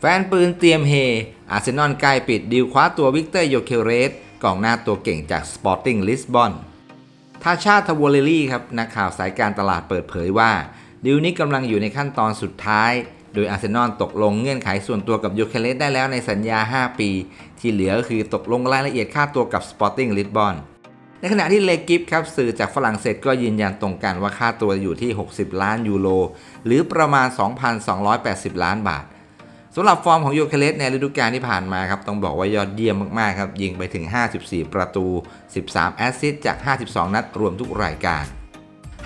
แฟนปืนเตรียมเฮ อาร์เซนอลใกล้ปิดดีลคว้าตัววิกเตอร์โยเคเรสกองหน้าตัวเก่งจากสปอร์ติ้งลิสบอนทาชาทาวอลเลลี่ครับนักข่าวสายการตลาดเปิดเผยว่า ดีลนี้กำลังอยู่ในขั้นตอนสุดท้าย โดยอาร์เซนอลตกลงเงื่อนไขส่วนตัวกับโยเคเลสได้แล้วในสัญญา 5 ปี ที่เหลือก็คือตกลงรายละเอียดค่าตัวกับ Sporting Lisbon ในขณะที่เลกิฟครับสื่อจากฝรั่งเศสก็ยืนยันตรงกันว่าค่าตัวอยู่ที่ 60 ล้านยูโรหรือประมาณ 2,280 ล้านบาท สำหรับฟอร์มของโยเคเลสในฤดูกาลที่ผ่านมาครับต้องบอกว่ายอดเยี่ยมมากๆครับยิงไปถึง 54 ประตู 13 แอสซิสต์จาก 52 นัดรวมทุกรายการ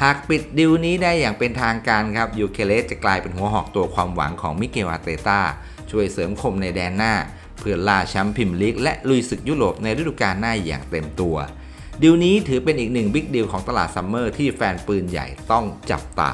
หากปิดดิวนี้ได้อย่างเป็นทางการครับยูเคเลสจะกลายเป็นหัวหอกตัวความหวังของมิเกลอารเตต้าช่วยเสริมคมในแดนหน้า เพื่อล่าแชมป์พรีเมียร์ลีกและลุยศึกยุโรปในฤดูกาลหน้าอย่างเต็มตัว ดิวนี้ถือเป็นอีกหนึ่งบิ๊กดิวของตลาดซัมเมอร์ที่แฟนปืนใหญ่ต้องจับตา